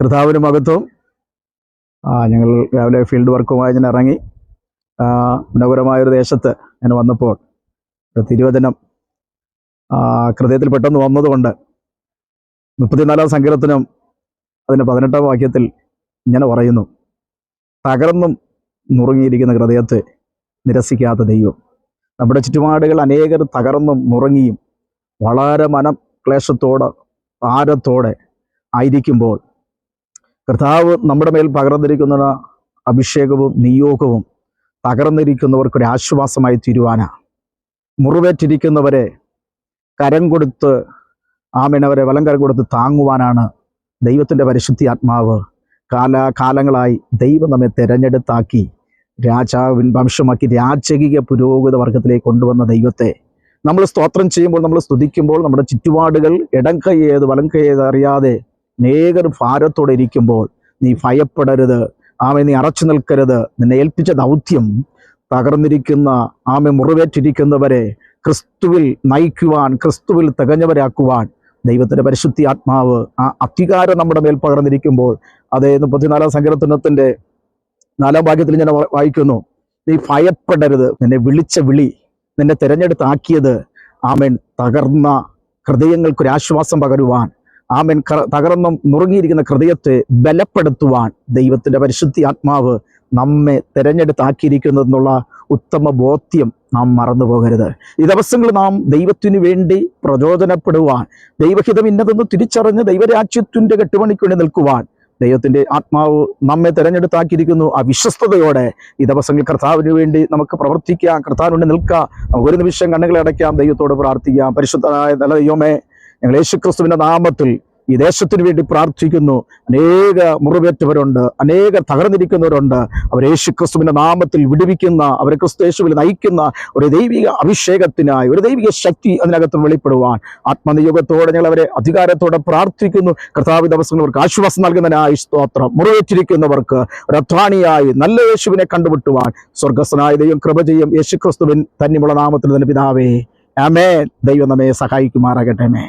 കർത്താവിന് മകത്വം ഞങ്ങൾ രാവിലെ ഫീൽഡ് വർക്കുമായി ഞാൻ ഇറങ്ങി മനോഹരമായൊരു ദേശത്ത് ഞാൻ വന്നപ്പോൾ തിരുവചനം ഹൃദയത്തിൽ പെട്ടെന്ന് വന്നതുകൊണ്ട് മുപ്പത്തിനാലാം സങ്കീർത്തനം അതിന്റെ പതിനെട്ടാം വാക്യത്തിൽ ഇങ്ങനെ പറയുന്നു. തകർന്നും നുറുങ്ങിയിരിക്കുന്ന ഹൃദയത്തെ നിരസിക്കാത്ത ദൈവം. നമ്മുടെ ചുറ്റുപാടുകൾ അനേകർ തകർന്നും നുറങ്ങിയും വളരെ മനം ക്ലേശത്തോടെ ഭാരത്തോടെ ആയിരിക്കുമ്പോൾ കർത്താവ് നമ്മുടെ മേൽ പകർന്നിരിക്കുന്ന അഭിഷേകവും നിയോഗവും തകർന്നിരിക്കുന്നവർക്കൊരു ആശ്വാസമായി തീരുവാനാ. മുറിവേറ്റിരിക്കുന്നവരെ കരം കൊടുത്ത് ആമേനവരെ വലം കരം കൊടുത്ത് താങ്ങുവാനാണ് ദൈവത്തിന്റെ പരിശുദ്ധി ആത്മാവ് കാലാകാലങ്ങളായി ദൈവം നമ്മെ തിരഞ്ഞെടുത്താക്കി രാജാവിൻ വംശമാക്കി രാജകീയ പുരോഗത വർഗത്തിലേക്ക് കൊണ്ടുവന്ന ദൈവത്തെ നമ്മൾ സ്തോത്രം ചെയ്യുമ്പോൾ നമ്മൾ സ്തുതിക്കുമ്പോൾ നമ്മുടെ ചുറ്റുപാടുകൾ ഇടം കൈ വലം കൈ അറിയാതെ നേകർ ഭാരത്തോടെ ഇരിക്കുമ്പോൾ നീ ഭയപ്പെടരുത്. ആമേ നീ അറച്ചു നിൽക്കരുത്. നിന്നെ ഏൽപ്പിച്ച ദൗത്യം തകർന്നിരിക്കുന്ന ആമെ മുറിവേറ്റിരിക്കുന്നവരെ ക്രിസ്തുവിൽ നയിക്കുവാൻ ക്രിസ്തുവിൽ തികഞ്ഞവരാക്കുവാൻ ദൈവത്തിന്റെ പരിശുദ്ധി ആത്മാവ് ആ അധികാരം നമ്മുടെ മേൽ പകർന്നിരിക്കുമ്പോൾ അതേ മുപ്പത്തിനാലാം സങ്കീർത്തനത്തിന്റെ നാലാം ഭാഗ്യത്തിൽ ഞാൻ വായിക്കുന്നു. നീ ഭയപ്പെടരുത്. നിന്നെ വിളിച്ച വിളി നിന്നെ തിരഞ്ഞെടുത്താക്കിയത് ആമേൻ തകർന്ന ഹൃദയങ്ങൾക്കൊരാശ്വാസം പകരുവാൻ ആമേൻ. തകർന്നും നുറുങ്ങിയിരിക്കുന്ന ഹൃദയത്തെ ബലപ്പെടുത്തുവാൻ ദൈവത്തിന്റെ പരിശുദ്ധി ആത്മാവ് നമ്മെ തിരഞ്ഞെടുത്താക്കിയിരിക്കുന്നതെന്നുള്ള ഉത്തമ ബോധ്യം നാം മറന്നു പോകരുത് ഈ ദിവസങ്ങൾ നാം ദൈവത്തിനു വേണ്ടി പ്രചോദനപ്പെടുവാൻ ദൈവഹിതം ഇന്നതെന്ന് തിരിച്ചറിഞ്ഞ് ദൈവരാജ്യത്തിന്റെ കെട്ടുപണിക്ക് വേണ്ടി നിൽക്കുവാൻ ദൈവത്തിന്റെ ആത്മാവ് നമ്മെ തിരഞ്ഞെടുത്താക്കിയിരിക്കുന്നു. ആ വിശ്വസ്തയോടെ ഈ ദിവസങ്ങൾ കർത്താവിന് വേണ്ടി നമുക്ക് പ്രവർത്തിക്കാം കർത്താവിന് വേണ്ടി നിൽക്കാം. നമുക്ക് ഒരു നിമിഷം കണ്ണുകളെ അടയ്ക്കാം ദൈവത്തോട് പ്രാർത്ഥിക്കാം. പരിശുദ്ധനായ നല്ല ദൈവമേ ഞങ്ങൾ യേശുക്രിസ്തുവിന്റെ നാമത്തിൽ ഈ ദേശത്തിന് വേണ്ടി പ്രാർത്ഥിക്കുന്നു. അനേക മുറിവേറ്റവരുണ്ട് അനേക തകർന്നിരിക്കുന്നവരുണ്ട്. അവർ യേശു ക്രിസ്തുവിന്റെ നാമത്തിൽ വിടുവിക്കുന്ന അവരെ ക്രിസ്തു യേശുവിൽ നയിക്കുന്ന ഒരു ദൈവിക അഭിഷേകത്തിനായി ഒരു ദൈവിക ശക്തി അതിനകത്ത് വെളിപ്പെടുവാൻ. ആത്മനിയോഗത്തോടെ ഞങ്ങൾ അവരെ അധികാരത്തോടെ പ്രാർത്ഥിക്കുന്നു. കർത്താവ് ദിവസങ്ങൾ അവർക്ക് ആശ്വാസം നൽകുന്നതിനായി സ്തോത്രം. മുറിവേറ്റിരിക്കുന്നവർക്ക് ഒരു അധ്വാനിയായി നല്ല യേശുവിനെ കണ്ടുമുട്ടുവാൻ സ്വർഗസ്വനായ ദൈവം കൃപ ചെയ്യും. യേശുക്രിസ്തുവിൻ തന്നിമുള്ള നാമത്തിൽ തന്നെ പിതാവേ ആമേ ദൈവം നമ്മെ സഹായിക്കുമാറാകട്ടെ. മേ